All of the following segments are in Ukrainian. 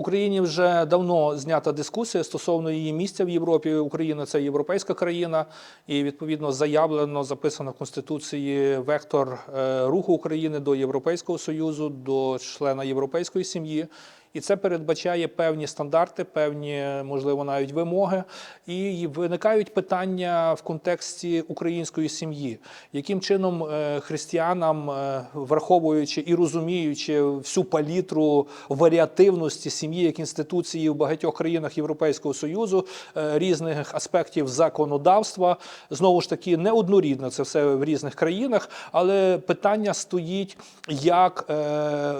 Україні вже давно знята дискусія стосовно її місця в Європі. Україна це європейська країна, і відповідно заявлено, записано в Конституції вектор е, руху України до Європейського Союзу, до члена європейської сім'ї. І це передбачає певні стандарти, певні, можливо, навіть вимоги. І виникають питання в контексті української сім'ї, яким чином е, християнам, е, враховуючи і розуміючи всю палітру варіативності сім'ї як інституції в багатьох країнах Європейського союзу, е, різних аспектів законодавства, знову ж таки, неоднорідно це все в різних країнах, але питання стоїть, як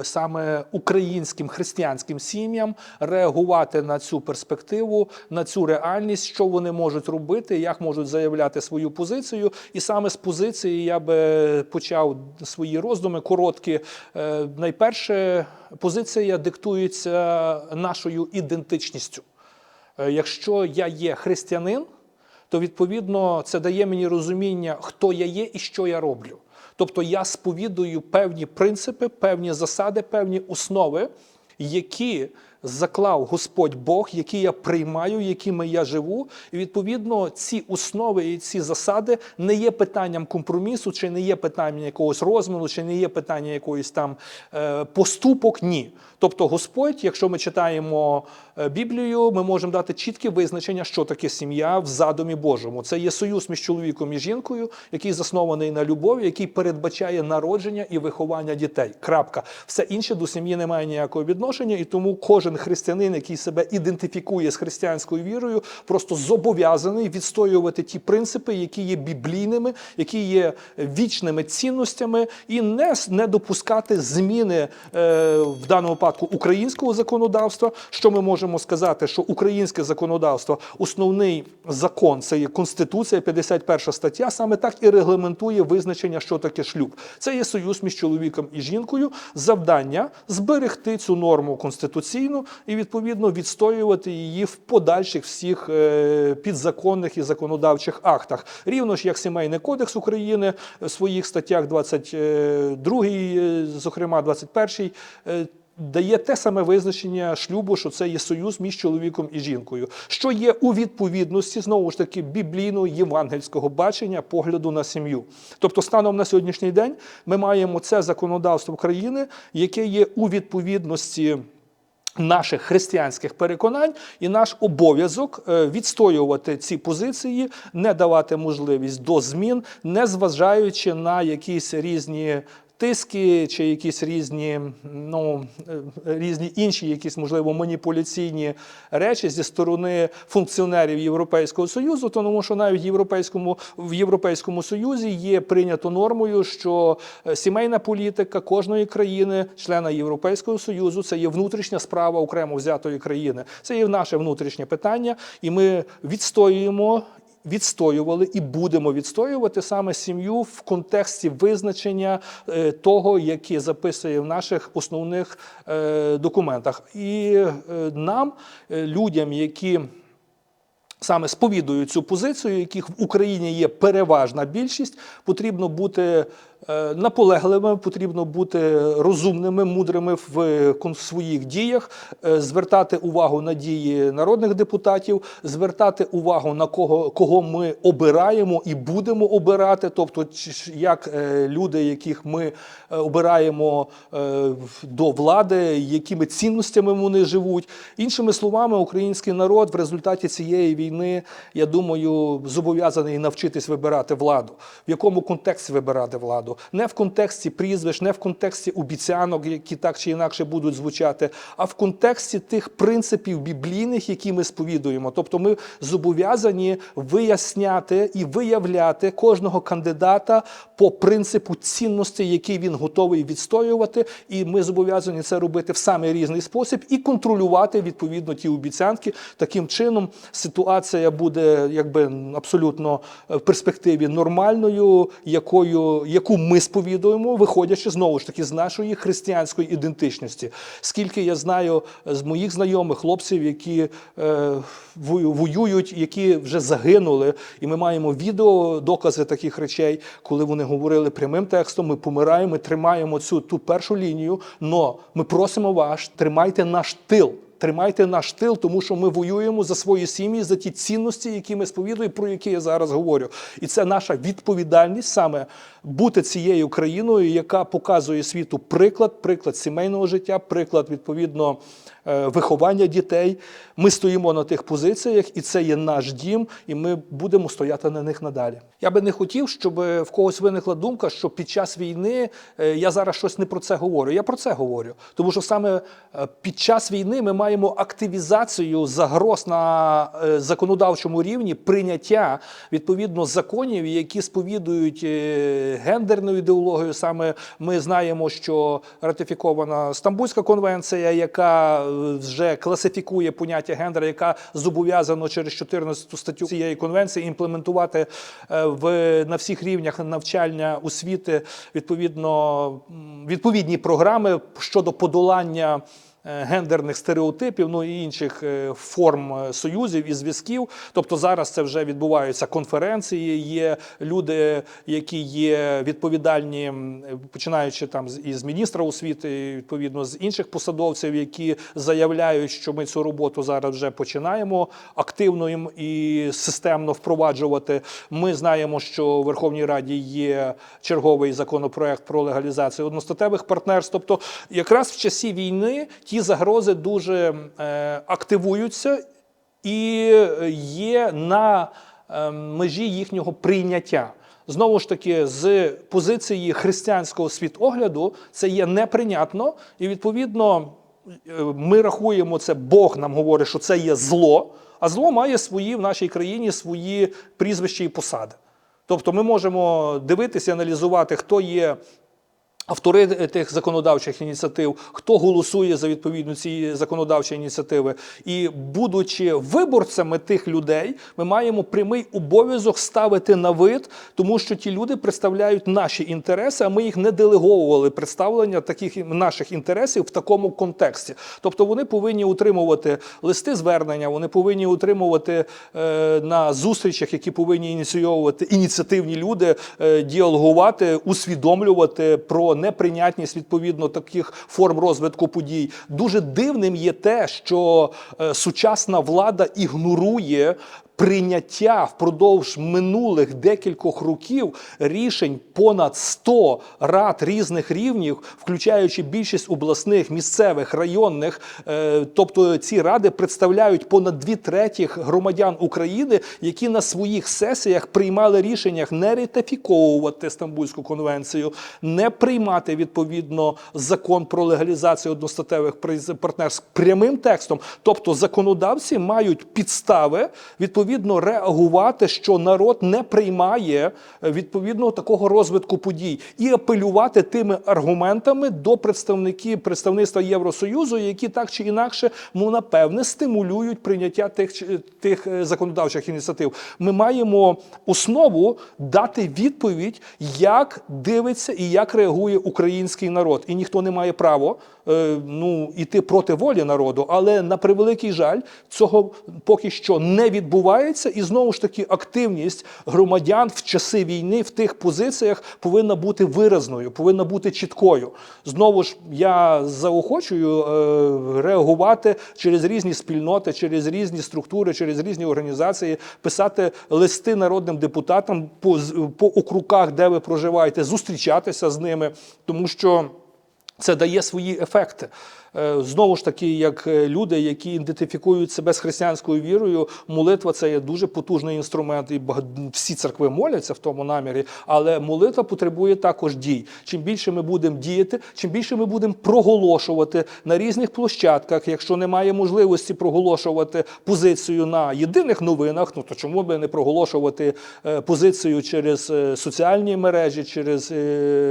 саме українським християнським сім'ям реагувати на цю перспективу, на цю реальність, що вони можуть робити, як можуть заявляти свою позицію. І саме з позиції я би почав свої роздуми короткі. Е, Найперше, позиція диктується нашою ідентичністю. Е, Якщо я є християнин, то відповідно це дає мені розуміння, хто я є і що я роблю. Тобто я сповідую певні принципи, певні засади, певні основи, які заклав Господь Бог, які я приймаю, якими я живу. І відповідно ці основи і ці засади не є питанням компромісу, чи не є питанням якогось розміру, чи не є питання якоїсь там е, поступок. Ні. Тобто, Господь, якщо ми читаємо е, Біблію, ми можемо дати чітке визначення, що таке сім'я в задумі Божому. Це є союз між чоловіком і жінкою, який заснований на любові, який передбачає народження і виховання дітей. Крапка. Все інше до сім'ї не має ніякого відношення, і тому кожен християнин, який себе ідентифікує з християнською вірою, просто зобов'язаний відстоювати ті принципи, які є біблійними, які є вічними цінностями, і не, не допускати зміни е, в даному випадку українського законодавства. Що ми можемо сказати, що українське законодавство, основний закон це є Конституція, 51 стаття, саме так і регламентує визначення, що таке шлюб. Це є союз між чоловіком і жінкою. Завдання зберегти цю норму конституційну і відповідно відстоювати її в подальших всіх е, підзаконних і законодавчих актах. Рівно ж як Сімейний кодекс України в своїх статтях 22, е, зокрема 21, е, Дає те саме визначення шлюбу, що це є союз між чоловіком і жінкою, що є у відповідності знову ж таки біблійного євангельського бачення погляду на сім'ю. Тобто, станом на сьогоднішній день ми маємо це законодавство України, яке є у відповідності. Наших християнських переконань і наш обов'язок е, відстоювати ці позиції, не давати можливість до змін, не зважаючи на якісь різні. Тиски чи якісь різні, ну е, різні інші, якісь можливо маніпуляційні речі зі сторони функціонерів Європейського союзу, тому що навіть європейському в Європейському Союзі є прийнято нормою, що е, сімейна політика кожної країни, члена Європейського союзу, це є внутрішня справа окремо взятої країни. Це є наше внутрішнє питання, і ми відстоюємо відстоювали і будемо відстоювати саме сім'ю в контексті визначення е, того, яке записує в наших основних е, документах. І е, нам, людям, які Саме сповідують цю позицію, яких в Україні є переважна більшість, потрібно бути наполегливими, потрібно бути розумними, мудрими в своїх діях, е, звертати увагу на дії народних депутатів, звертати увагу на кого, кого ми обираємо і будемо обирати, тобто як е, люди, яких ми е, обираємо е, до влади, якими цінностями вони живуть. Іншими словами, український народ в результаті цієї війни, я думаю, зобов'язаний навчитись вибирати владу. В якому контексті вибирати владу? Не в контексті прізвищ, не в контексті обіцянок, які так чи інакше будуть звучати, а в контексті тих принципів біблійних, які ми сповідуємо. Тобто ми зобов'язані виясняти і виявляти кожного кандидата по принципу цінності, які він готовий відстоювати. І ми зобов'язані це робити в самий різний спосіб і контролювати відповідно ті обіцянки. Таким чином ситуація буде якби абсолютно е, в перспективі нормальною, якою яку ми сповідуємо, виходячи знову ж таки з нашої християнської ідентичності. Скільки я знаю е, з моїх знайомих хлопців, які е, вою- воюють, які вже загинули, і ми маємо відео, докази таких речей, коли вони говорили прямим текстом: ми помираємо, ми тримаємо цю ту першу лінію. но ми просимо вас, тримайте наш тил. Тримайте наш тил, тому що ми воюємо за свої сім'ї, за ті цінності, які ми сповідуємо, про які я зараз говорю. І це наша відповідальність саме бути цією країною, яка показує світу приклад, приклад сімейного життя, приклад відповідно виховання дітей. Ми стоїмо на тих позиціях, і це є наш дім, і ми будемо стояти на них надалі. Я би не хотів, щоб в когось виникла думка, що під час війни е, я зараз щось не про це говорю. Я про це говорю, тому що саме е, під час війни ми маємо активізацію загроз на е, законодавчому рівні прийняття відповідно законів, які сповідують е, гендерну ідеологію. Саме ми знаємо, що ратифікована Стамбульська конвенція, яка е, вже класифікує поняття гендера, яка зобов'язана через 14 статтю цієї конвенції імплементувати е, в на всіх рівнях навчання освіти відповідно відповідні програми щодо подолання. Е, Гендерних стереотипів, ну і інших е, форм е, союзів і зв'язків. Тобто зараз це вже відбуваються конференції. Є люди, які є відповідальні, починаючи там із міністра освіти, відповідно з інших посадовців, які заявляють, що ми цю роботу зараз вже починаємо активно і системно впроваджувати. Ми знаємо, що у Верховній Раді є черговий законопроект про легалізацію одностатевих партнерств. Тобто, якраз в часі війни ті загрози дуже е, активуються і є на е, межі їхнього прийняття. Знову ж таки, з позиції християнського світогляду це є неприйнятно, і відповідно е, ми рахуємо це, Бог нам говорить, що це є зло, а зло має свої в нашій країні свої прізвища і посади. Тобто ми можемо дивитися, аналізувати, хто є автори тих законодавчих ініціатив, хто голосує за відповідно ці законодавчі ініціативи. І будучи виборцями тих людей, ми маємо прямий обов'язок ставити на вид, тому що ті люди представляють наші інтереси, а ми їх не делеговували представлення таких наших інтересів в такому контексті. Тобто вони повинні утримувати листи звернення, вони повинні утримувати е, на зустрічах, які повинні ініційовувати ініціативні люди, е, діалогувати, усвідомлювати про неприйнятність відповідно таких форм розвитку подій. Дуже дивним є те, що е, сучасна влада ігнорує. Прийняття впродовж минулих декількох років рішень понад 100 рад різних рівнів, включаючи більшість обласних, місцевих, районних. Е, Тобто ці ради представляють понад дві третіх громадян України, які на своїх сесіях приймали рішеннях не ратифіковувати Стамбульську конвенцію, не приймати відповідно закон про легалізацію одностатевих партнерств прямим текстом. Тобто законодавці мають підстави відповідно реагувати, що народ не приймає е, відповідно такого розвитку подій, і апелювати тими аргументами до представників представництва Євросоюзу, які так чи інакше, ну напевне, стимулюють прийняття тих тих е, законодавчих ініціатив. Ми маємо основу дати відповідь, як дивиться і як реагує український народ. І ніхто не має права е, ну іти проти волі народу, але на превеликий жаль, цього поки що не відбувається. І знову ж таки, активність громадян в часи війни в тих позиціях повинна бути виразною, повинна бути чіткою. Знову ж я заохочую е, реагувати через різні спільноти, через різні структури, через різні організації, писати листи народним депутатам по, по округах, де ви проживаєте, зустрічатися з ними, тому що. Це дає свої ефекти. Е, Знову ж таки, як е, люди, які ідентифікують себе з християнською вірою, молитва це є дуже потужний інструмент, і всі церкви моляться в тому намірі. Але молитва потребує також дій. Чим більше ми будемо діяти, чим більше ми будемо проголошувати на різних площадках. Якщо немає можливості проголошувати позицію на єдиних новинах, ну то чому би не проголошувати е, позицію через соціальні мережі, через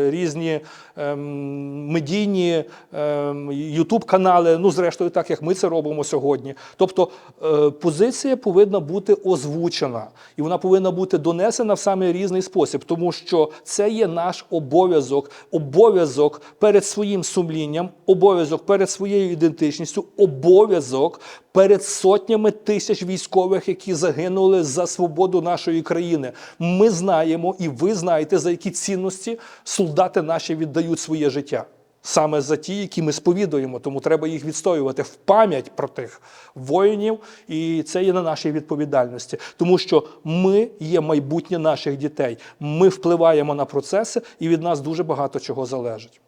різні медійні ем, ютуб-канали, ну зрештою, так як ми це робимо сьогодні. Тобто е, позиція повинна бути озвучена, і вона повинна бути донесена в саме різний спосіб, тому що це є наш обов'язок, обов'язок перед своїм сумлінням, обов'язок перед своєю ідентичністю, обов'язок перед сотнями тисяч військових, які загинули за свободу нашої країни. Ми знаємо, і ви знаєте, за які цінності солдати наші віддають своє життя. саме за ті, які ми сповідуємо. Тому треба їх відстоювати в пам'ять про тих воїнів, і це є на нашій відповідальності, тому що ми є майбутнє наших дітей. Ми впливаємо на процеси, і від нас дуже багато чого залежить.